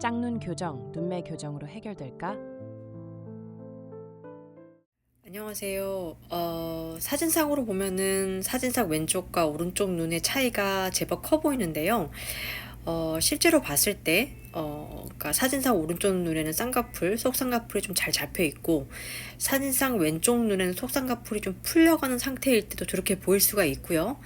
짝눈 교정, 눈매 교정으로 해결될까? 안녕하세요. 어, 사진상으로 보면은 사진상 왼쪽과 오른쪽 눈의 차이가 제법 커 보이는데요. 어, 실제로 봤을 때, 어, 그러니까 사진상 오른쪽 눈에는 쌍꺼풀, 속쌍꺼풀이 좀 잘 잡혀 있고, 사진상 왼쪽 눈에는 속쌍꺼풀이 좀 풀려가는 상태일 때도 저렇게 보일 수가 있고요.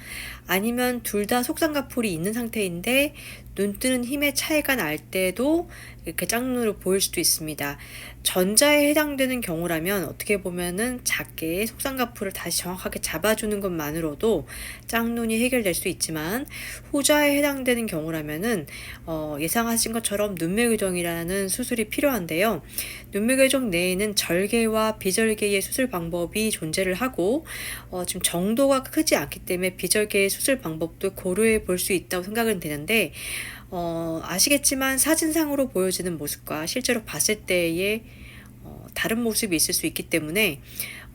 아니면 둘 다 속쌍꺼풀이 있는 상태인데, 눈 뜨는 힘의 차이가 날 때도 이렇게 짝눈으로 보일 수도 있습니다. 전자에 해당되는 경우라면 어떻게 보면은 작게 속쌍꺼풀을 다시 정확하게 잡아주는 것만으로도 짝눈이 해결될 수 있지만 후자에 해당되는 경우라면은 어, 예상하신 것처럼 눈매 교정이라는 수술이 필요한데요. 눈매 교정 내에는 절개와 비절개의 수술 방법이 존재를 하고 어, 지금 정도가 크지 않기 때문에 비절개의 수술 방법도 고려해 볼 수 있다고 생각은 되는데 어, 아시겠지만 사진상으로 보여지는 모습과 실제로 봤을 때의 어, 다른 모습이 있을 수 있기 때문에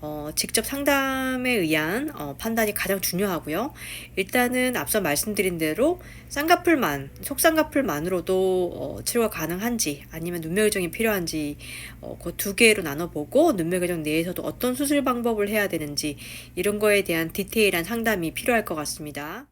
어, 직접 상담에 의한 어, 판단이 가장 중요하고요. 일단은 앞서 말씀드린 대로 쌍꺼풀만, 속쌍꺼풀만으로도 어, 치료가 가능한지 아니면 눈매 교정이 필요한지 어, 그 두 개로 나눠보고 눈매 교정 내에서도 어떤 수술 방법을 해야 되는지 이런 거에 대한 디테일한 상담이 필요할 것 같습니다.